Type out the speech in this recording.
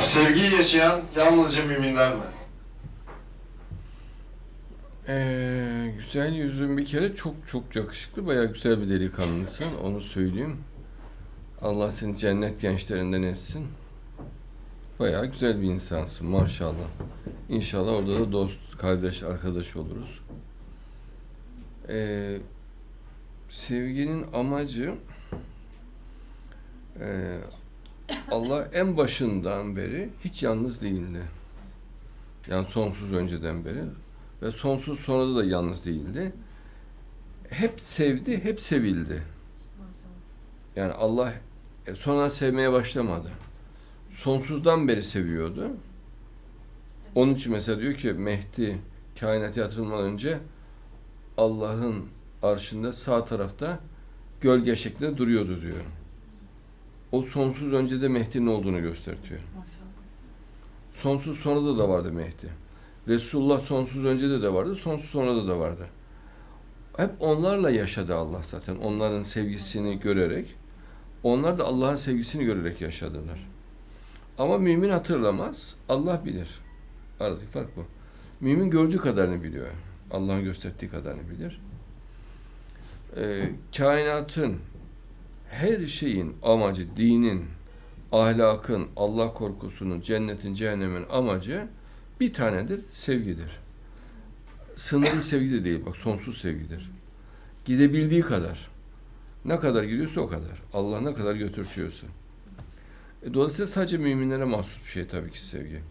Sevgiyi yaşayan yalnızca müminler mi? Ee, güzel yüzün bir kere çok çok yakışıklı, bayağı güzel bir delikanlısın, onu söyleyeyim. Allah seni cennet gençlerinden etsin. Bayağı güzel bir insansın maşallah. İnşallah orada da dost, kardeş, arkadaş oluruz. Ee, sevginin amacı e, Allah en başından beri hiç yalnız değildi. Yani sonsuz önceden beri ve sonsuz sonra da yalnız değildi. Hep sevdi, hep sevildi. Yani Allah e, sonra sevmeye başlamadı. Sonsuzdan beri seviyordu. Onun için mesela diyor ki Mehdi kainata yatırılmadan önce Allah'ın arşında sağ tarafta gölge şeklinde duruyordu diyor. O sonsuz önce de Mehdi'nin olduğunu gösteriyor. Sonsuz sonra da vardı Mehdi. Resulullah sonsuz önce de de vardı, sonsuz sonra da da vardı. Hep onlarla yaşadı Allah zaten. Onların sevgisini görerek, onlar da Allah'ın sevgisini görerek yaşadılar. Ama mümin hatırlamaz, Allah bilir. Aradaki fark bu. Mümin gördüğü kadarını biliyor. Allah'ın gösterdiği kadarını bilir. Ee, kainatın her şeyin amacı, dinin, ahlakın, Allah korkusunun, cennetin, cehennemin amacı bir tanedir, sevgidir. Sınırlı sevgi de değil, bak sonsuz sevgidir. Gidebildiği kadar. Ne kadar gidiyorsa o kadar. Allah ne kadar götürtüyorsa. E, dolayısıyla sadece müminlere mahsus bir şey tabii ki sevgi.